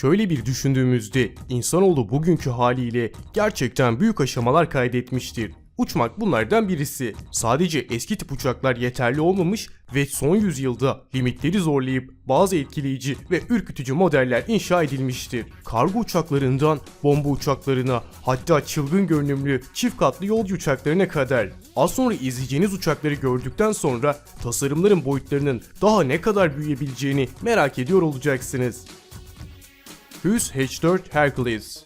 Şöyle bir düşündüğümüzde insanoğlu bugünkü haliyle gerçekten büyük aşamalar kaydetmiştir. Uçmak bunlardan birisi. Sadece eski tip uçaklar yeterli olmamış ve son yüzyılda limitleri zorlayıp bazı etkileyici ve ürkütücü modeller inşa edilmiştir. Kargo uçaklarından bomba uçaklarına hatta çılgın görünümlü çift katlı yolcu uçaklarına kadar. Az sonra izleyeceğiniz uçakları gördükten sonra tasarımların boyutlarının daha ne kadar büyüyebileceğini merak ediyor olacaksınız. Hughes H4 Hercules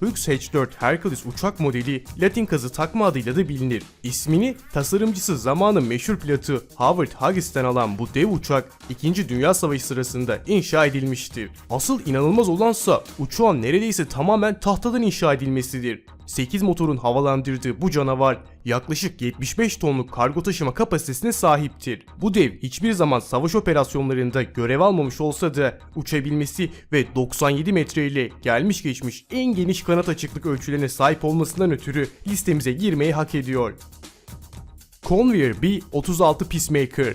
Hughes H4 Hercules uçak modeli Latin kazı takma adıyla da bilinir. İsmini tasarımcısı zamanın meşhur pilotu Howard Huggies'ten alan bu dev uçak 2. Dünya Savaşı sırasında inşa edilmiştir. Asıl inanılmaz olansa uçağın neredeyse tamamen tahtadan inşa edilmesidir. 8 motorun havalandırdığı bu canavar yaklaşık 75 tonluk kargo taşıma kapasitesine sahiptir. Bu dev hiçbir zaman savaş operasyonlarında görev almamış olsa da uçabilmesi ve 97 metre ile gelmiş geçmiş en geniş kanat açıklık ölçülerine sahip olmasından ötürü listemize girmeyi hak ediyor. Convair B-36 Peacemaker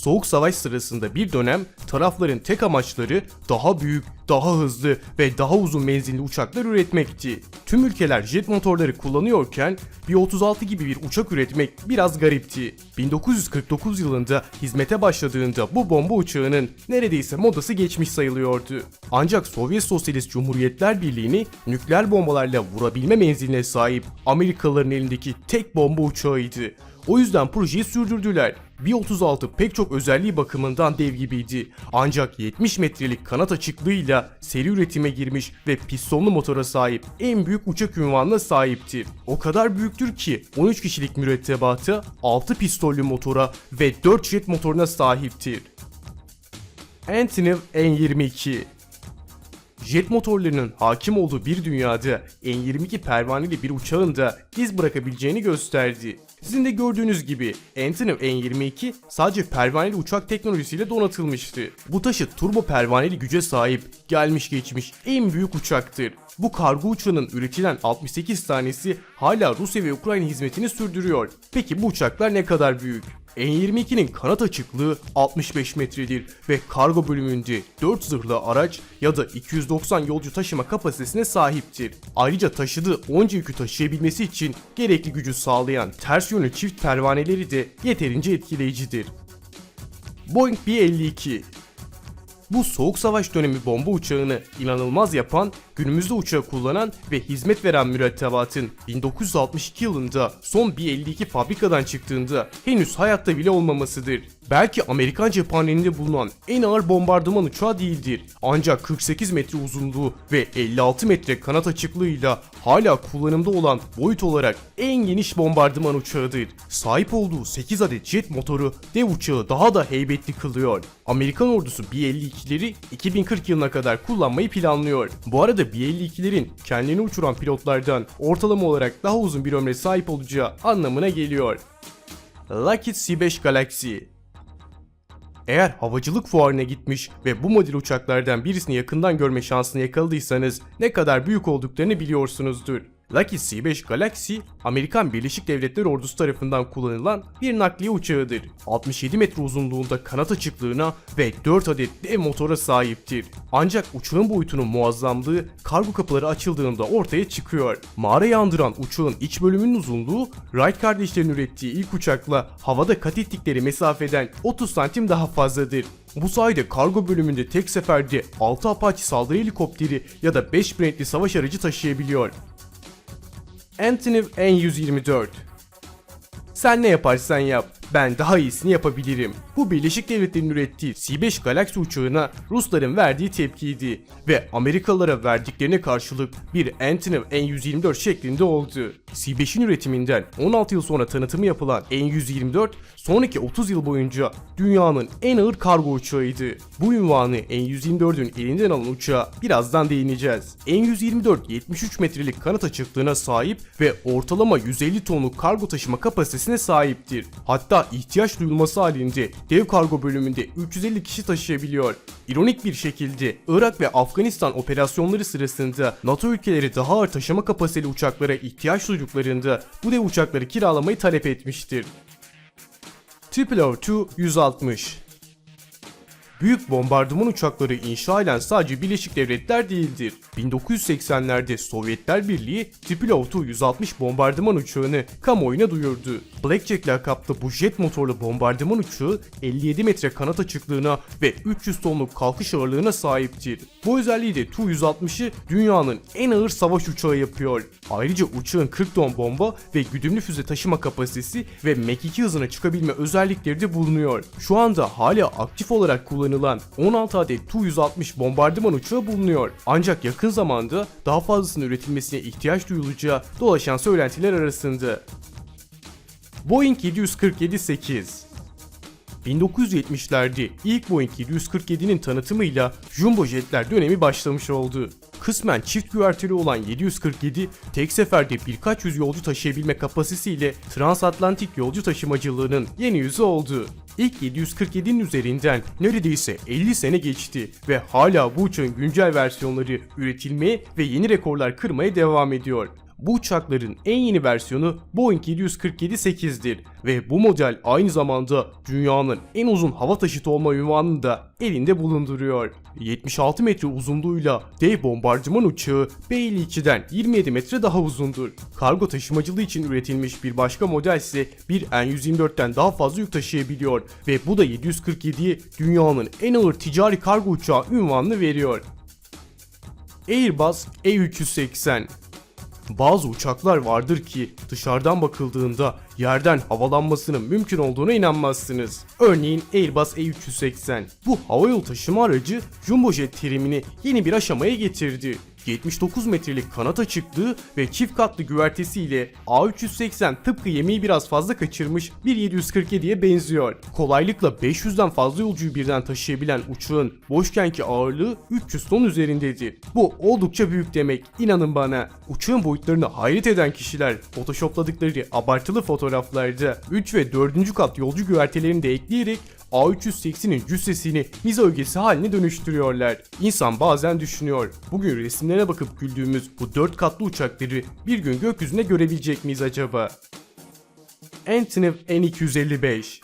Soğuk savaş sırasında bir dönem tarafların tek amaçları daha büyük, daha hızlı ve daha uzun menzilli uçaklar üretmekti. Tüm ülkeler jet motorları kullanıyorken B-36 gibi bir uçak üretmek biraz garipti. 1949 yılında hizmete başladığında bu bomba uçağının neredeyse modası geçmiş sayılıyordu. Ancak Sovyet Sosyalist Cumhuriyetler Birliği'ni nükleer bombalarla vurabilme menziline sahip Amerikalıların elindeki tek bomba uçağıydı. O yüzden projeyi sürdürdüler. B-36 pek çok özelliği bakımından dev gibiydi. Ancak 70 metrelik kanat açıklığıyla seri üretime girmiş ve pistonlu motora sahip en büyük uçak ünvanına sahipti. O kadar büyüktür ki 13 kişilik mürettebatı 6 pistollü motora ve 4 jet motoruna sahiptir. Antonov N-22 Jet motorlarının hakim olduğu bir dünyada N-22 pervaneli bir uçağın da iz bırakabileceğini gösterdi. Sizin de gördüğünüz gibi Antonov N-22 sadece pervaneli uçak teknolojisiyle donatılmıştı. Bu taşıt turbo pervaneli güce sahip, gelmiş geçmiş en büyük uçaktır. Bu kargo uçağının üretilen 68 tanesi hala Rusya ve Ukrayna hizmetini sürdürüyor. Peki bu uçaklar ne kadar büyük? N-22'nin kanat açıklığı 65 metredir ve kargo bölümünde 4 zırhlı araç ya da 290 yolcu taşıma kapasitesine sahiptir. Ayrıca taşıdığı onca yükü taşıyabilmesi için gerekli gücü sağlayan ters yönlü çift pervaneleri de yeterince etkileyicidir. Boeing B-52 bu soğuk savaş dönemi bomba uçağını inanılmaz yapan, günümüzde uçağı kullanan ve hizmet veren mürettebatın 1962 yılında son B-52 fabrikadan çıktığında henüz hayatta bile olmamasıdır. Belki Amerikan cephanelerinde bulunan en ağır bombardıman uçağı değildir. Ancak 48 metre uzunluğu ve 56 metre kanat açıklığıyla hala kullanımda olan boyut olarak en geniş bombardıman uçağıdır. Sahip olduğu 8 adet jet motoru dev uçağı daha da heybetli kılıyor. Amerikan ordusu B-52'leri 2040 yılına kadar kullanmayı planlıyor. Bu arada B-52'lerin kendini uçuran pilotlardan ortalama olarak daha uzun bir ömre sahip olacağı anlamına geliyor. Lockheed C-5 Galaxy eğer havacılık fuarına gitmiş ve bu model uçaklardan birisini yakından görme şansını yakaladıysanız ne kadar büyük olduklarını biliyorsunuzdur. Lockheed C-5 Galaxy, Amerikan Birleşik Devletleri Ordusu tarafından kullanılan bir nakliye uçağıdır. 67 metre uzunluğunda kanat açıklığına ve 4 adet dev motora sahiptir. Ancak uçağın boyutunun muazzamlığı kargo kapıları açıldığında ortaya çıkıyor. Mağarayı andıran uçağın iç bölümünün uzunluğu Wright kardeşlerin ürettiği ilk uçakla havada kat ettikleri mesafeden 30 santim daha fazladır. Bu sayede kargo bölümünde tek seferde 6 Apache saldırı helikopteri ya da 5 Bradley savaş aracı taşıyabiliyor. Antonov N-124 Sen ne yaparsan yap, ben daha iyisini yapabilirim. Bu Birleşik Devletler'in ürettiği C-5 Galaxy uçağına Rusların verdiği tepkiydi ve Amerikalılara verdiklerine karşılık bir Antonov N-124 şeklinde oldu. C-5'in üretiminden 16 yıl sonra tanıtımı yapılan N-124 sonraki 30 yıl boyunca dünyanın en ağır kargo uçağıydı. Bu ünvanı N-124'ün elinden alan uçağa birazdan değineceğiz. N-124 73 metrelik kanat açıklığına sahip ve ortalama 150 tonluk kargo taşıma kapasitesine sahiptir. Hatta ihtiyaç duyulması halinde dev kargo bölümünde 350 kişi taşıyabiliyor. İronik bir şekilde Irak ve Afganistan operasyonları sırasında NATO ülkeleri daha ağır taşıma kapasiteli uçaklara ihtiyaç duyduklarında bu dev uçakları kiralamayı talep etmiştir. Triple 160 büyük bombardıman uçakları inşa eden sadece Birleşik Devletler değildir. 1980'lerde Sovyetler Birliği Tupolev Tu-160 bombardıman uçağını kamuoyuna duyurdu. Blackjack lakaplı bu jet motorlu bombardıman uçağı 57 metre kanat açıklığına ve 300 tonluk kalkış ağırlığına sahiptir. Bu özelliği de Tu-160'ı dünyanın en ağır savaş uçağı yapıyor. Ayrıca uçağın 40 ton bomba ve güdümlü füze taşıma kapasitesi ve Mach 2 hızına çıkabilme özellikleri de bulunuyor. Şu anda hala aktif olarak kullanılan 16 adet Tu-160 bombardıman uçağı bulunuyor. Ancak yakın zamanda daha fazlasının üretilmesine ihtiyaç duyulacağı dolaşan söylentiler arasında. Boeing 747-8 1970'lerde ilk Boeing 747'nin tanıtımıyla jumbo jetler dönemi başlamış oldu. Kısmen çift güverteli olan 747 tek seferde birkaç yüz yolcu taşıyabilme kapasitesiyle transatlantik yolcu taşımacılığının yeni yüzü oldu. İlk 747'nin üzerinden neredeyse 50 sene geçti ve hala bu uçağın güncel versiyonları üretilmeye ve yeni rekorlar kırmaya devam ediyor. Bu uçakların en yeni versiyonu Boeing 747-8'dir ve bu model aynı zamanda dünyanın en uzun hava taşıtı olma ünvanını da elinde bulunduruyor. 76 metre uzunluğuyla dev bombardıman uçağı B-52'den 27 metre daha uzundur. Kargo taşımacılığı için üretilmiş bir başka model ise bir N-124'ten daha fazla yük taşıyabiliyor ve bu da 747'ye dünyanın en ağır ticari kargo uçağı ünvanını veriyor. Airbus E380 bazı uçaklar vardır ki dışarıdan bakıldığında yerden havalanmasının mümkün olduğuna inanmazsınız. Örneğin Airbus A380. Bu havayolu taşıma aracı jumbo jet terimini yeni bir aşamaya getirdi. 79 metrelik kanat açıklığı ve çift katlı güvertesiyle A380 tıpkı yemeği biraz fazla kaçırmış bir 747'ye benziyor. Kolaylıkla 500'den fazla yolcuyu birden taşıyabilen uçağın boşkenki ağırlığı 300 ton üzerindedir. Bu oldukça büyük demek inanın bana. Uçağın boyutlarını hayret eden kişiler photoshopladıkları abartılı fotoğraflarda 3 ve 4. kat yolcu güvertelerini de ekleyerek A380'in cüssesini miza ögesi haline dönüştürüyorlar. İnsan bazen düşünüyor. Bugün resimlerine bakıp güldüğümüz bu 4 katlı uçakları bir gün gökyüzünde görebilecek miyiz acaba? Antonov N255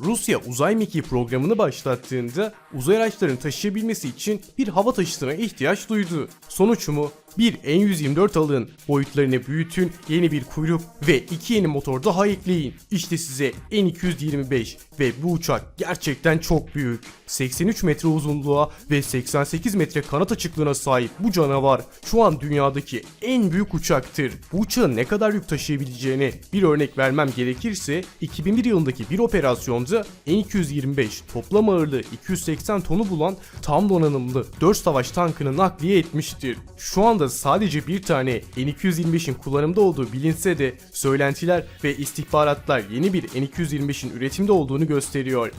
Rusya uzay mekiği programını başlattığında uzay araçlarını taşıyabilmesi için bir hava taşıtına ihtiyaç duydu. Sonuç mu? Bir N124 alın, boyutlarını büyütün, yeni bir kuyruk ve iki yeni motor daha ekleyin. İşte size N225 ve bu uçak gerçekten çok büyük. 83 metre uzunluğa ve 88 metre kanat açıklığına sahip bu canavar şu an dünyadaki en büyük uçaktır. Bu uçağın ne kadar yük taşıyabileceğine bir örnek vermem gerekirse 2001 yılındaki bir operasyonda N225 toplam ağırlığı 280 tonu bulan tam donanımlı 4 savaş tankını nakliye etmiştir. Şu anda sadece bir tane N225'in kullanımda olduğu bilinse de söylentiler ve istihbaratlar yeni bir N225'in üretimde olduğunu gösteriyor.